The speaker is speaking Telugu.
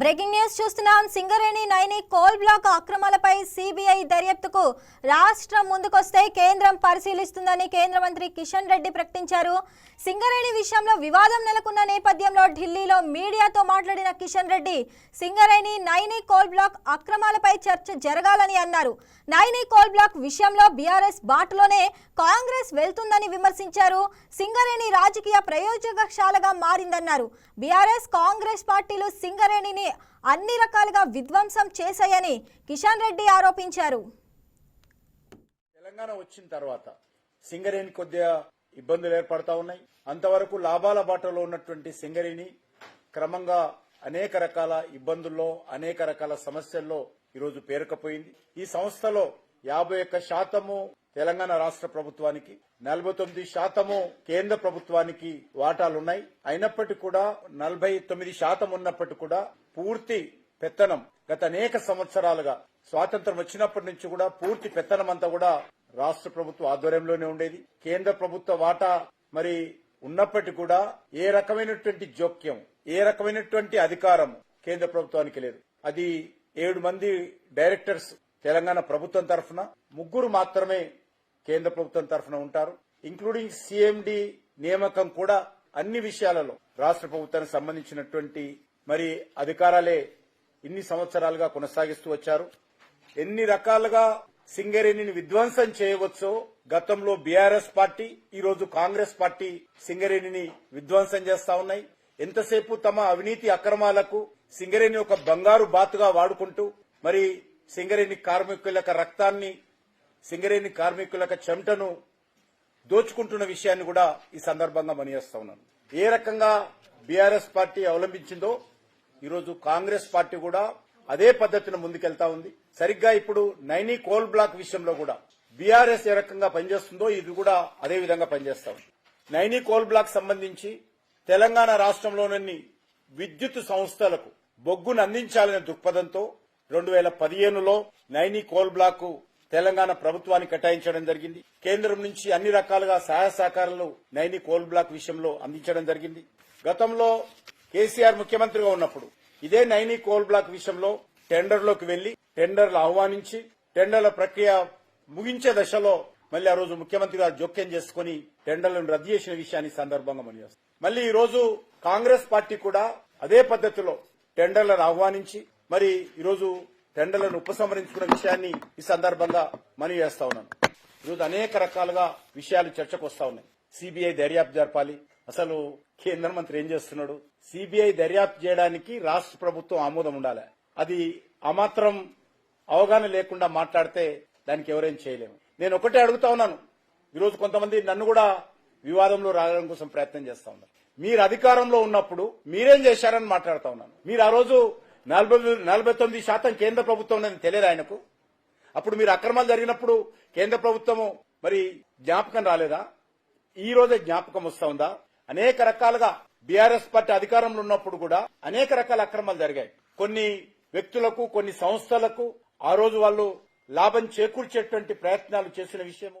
బ్రేకింగ్ న్యూస్ చూస్తున్నాం. సింగరేణి నైని కోల్ బ్లాక్ అక్రమాలపై సిబిఐ దర్యాప్తుకు రాష్ట్రం ముందుకొస్తే కేంద్రం పరిశీలిస్తుందని కేంద్ర మంత్రి కిషన్ రెడ్డి ప్రకటించారు. సింగరేణి విషయంలో వివాదం నెలకొన్న నేపథ్యంలో ఢిల్లీలో మీడియాతో మాట్లాడిన కిషన్ రెడ్డి సింగరేణి నైని కోల్ బ్లాక్ అక్రమాలపై చర్చ జరగాలని అన్నారు. నైని కోల్ బ్లాక్ విషయంలో బీఆర్ఎస్ బాటలోనే కాంగ్రెస్ వెళ్తుందని విమర్శించారు. సింగరేణి రాజకీయ ప్రయోజకశాలగా మారిందన్నారు. బీఆర్ఎస్ కాంగ్రెస్ పార్టీలు సింగరేణిని అన్ని రకాలుగా విధ్వంసం చేశాయని కిషన్ రెడ్డి ఆరోపించారు. తెలంగాణ వచ్చిన తర్వాత సింగరేణి కొద్దిగా ఇబ్బందులు ఏర్పడతా ఉన్నాయి. అంతవరకు లాభాల బాటలో ఉన్నటువంటి సింగరేణి క్రమంగా అనేక రకాల ఇబ్బందుల్లో అనేక రకాల సమస్యల్లో ఈరోజు పేరుకపోయింది. ఈ సంస్థలో యాభై ఒక్క శాతము తెలంగాణ రాష్ట్ర ప్రభుత్వానికి నలభై తొమ్మిది శాతము కేంద్ర ప్రభుత్వానికి వాటాలున్నాయి. అయినప్పటికీ కూడా నలభై తొమ్మిది శాతం ఉన్నప్పటికీ కూడా పూర్తి పెత్తనం గత అనేక సంవత్సరాలుగా స్వాతంత్రం వచ్చినప్పటి నుంచి కూడా పూర్తి పెత్తనం అంతా కూడా రాష్ట్ర ప్రభుత్వ ఆధ్వర్యంలోనే ఉండేది. కేంద్ర ప్రభుత్వ వాటా మరి ఉన్నప్పటికీ కూడా ఏ రకమైనటువంటి జోక్యం ఏ రకమైనటువంటి అధికారం కేంద్ర ప్రభుత్వానికి లేదు. అది ఏడు మంది డైరెక్టర్స్ తెలంగాణ ప్రభుత్వం తరఫున ముగ్గురు మాత్రమే కేంద్ర ప్రభుత్వం తరఫున ఉంటారు. ఇంక్లూడింగ్ సిఎండి నియామకం కూడా అన్ని విషయాలలో రాష్ట్ర ప్రభుత్వానికి సంబంధించినటువంటి మరి అధికారాలే ఇన్ని సంవత్సరాలుగా కొనసాగిస్తూ వచ్చారు. ఎన్ని రకాలుగా సింగరేణిని విధ్వంసం చేయవచ్చో గతంలో బీఆర్ఎస్ పార్టీ ఈ రోజు కాంగ్రెస్ పార్టీ సింగరేణిని విధ్వంసం చేస్తా ఉన్నాయి. ఎంతసేపు తమ అవినీతి అక్రమాలకు సింగరేణి ఒక బంగారు బాతుగా వాడుకుంటూ మరి సింగరేణి కార్మికుల రక్తాన్ని సింగరేణి కార్మికులకు చెమటను దోచుకుంటున్న విషయాన్ని కూడా ఈ సందర్భంగా మనియేస్తా ఉన్నాను. ఏ రకంగా బీఆర్ఎస్ పార్టీ అవలంబించిందో ఈరోజు కాంగ్రెస్ పార్టీ కూడా అదే పద్ధతిని ముందుకెళ్తా ఉంది. సరిగ్గా ఇప్పుడు నైనీ కోల్ బ్లాక్ విషయంలో కూడా బీఆర్ఎస్ ఏ రకంగా పనిచేస్తుందో ఇది కూడా అదే విధంగా పనిచేస్తా ఉంది. నైనీ కోల్ బ్లాక్ సంబంధించి తెలంగాణ రాష్ట్రంలోని విద్యుత్ సంస్థలకు బొగ్గును అందించాలనే దృక్పథంతో రెండు వేల పదిహేనులో నైనీ కోల్ బ్లాక్ తెలంగాణ ప్రభుత్వానికి కేటాయించడం జరిగింది. కేంద్రం నుంచి అన్ని రకాలుగా సహాయ సహకారాలు నైని కోల్ బ్లాక్ విషయంలో అందించడం జరిగింది. గతంలో కేసీఆర్ ముఖ్యమంత్రిగా ఉన్నప్పుడు ఇదే నైని కోల్ బ్లాక్ విషయంలో టెండర్లోకి వెళ్ళి టెండర్లు ఆహ్వానించి టెండర్ల ప్రక్రియ ముగించే దశలో మళ్ళీ ఆ రోజు ముఖ్యమంత్రి గారు జోక్యం చేసుకుని టెండర్లను రద్దు చేసిన విషయాన్ని సందర్భంగా మనం మళ్ళీ ఈ రోజు కాంగ్రెస్ పార్టీ కూడా అదే పద్ధతిలో టెండర్లను ఆహ్వానించి మరి ఈరోజు టెండర్లను ఉపసంహరించుకున్న విషయాన్ని ఈ సందర్భంగా మనవి చేస్తా ఉన్నాను. ఈరోజు అనేక రకాలుగా విషయాలు చర్చకు వస్తా ఉన్నాయి. సిబిఐ దర్యాప్తు జరపాలి. అసలు కేంద్ర మంత్రి ఏం చేస్తున్నాడు? సిబిఐ దర్యాప్తు చేయడానికి రాష్ట్ర ప్రభుత్వం ఆమోదం ఉండాలి? అది అమాత్రం అవగాహన లేకుండా మాట్లాడితే దానికి ఎవరేం చేయలేము. నేను ఒకటే అడుగుతా ఉన్నాను. ఈరోజు కొంతమంది నన్ను కూడా వివాదంలో రావడం కోసం ప్రయత్నం చేస్తా ఉన్నారు. మీరు అధికారంలో ఉన్నప్పుడు మీరేం చేశారని మాట్లాడుతా ఉన్నాను. మీరు ఆ రోజు నలభై నలభై తొమ్మిది శాతం కేంద్ర ప్రభుత్వం ఉన్నది తెలియదు ఆయనకు? అప్పుడు మీరు అక్రమాలు జరిగినప్పుడు కేంద్ర ప్రభుత్వము మరి జ్ఞాపకం రాలేదా? ఈ రోజే జ్ఞాపకం వస్తా ఉందా? అనేక రకాలుగా బీఆర్ఎస్ పార్టీ అధికారంలో ఉన్నప్పుడు కూడా అనేక రకాల అక్రమాలు జరిగాయి. కొన్ని వ్యక్తులకు కొన్ని సంస్థలకు ఆ రోజు వాళ్ళు లాభం చేకూర్చేటువంటి ప్రయత్నాలు చేసిన విషయము.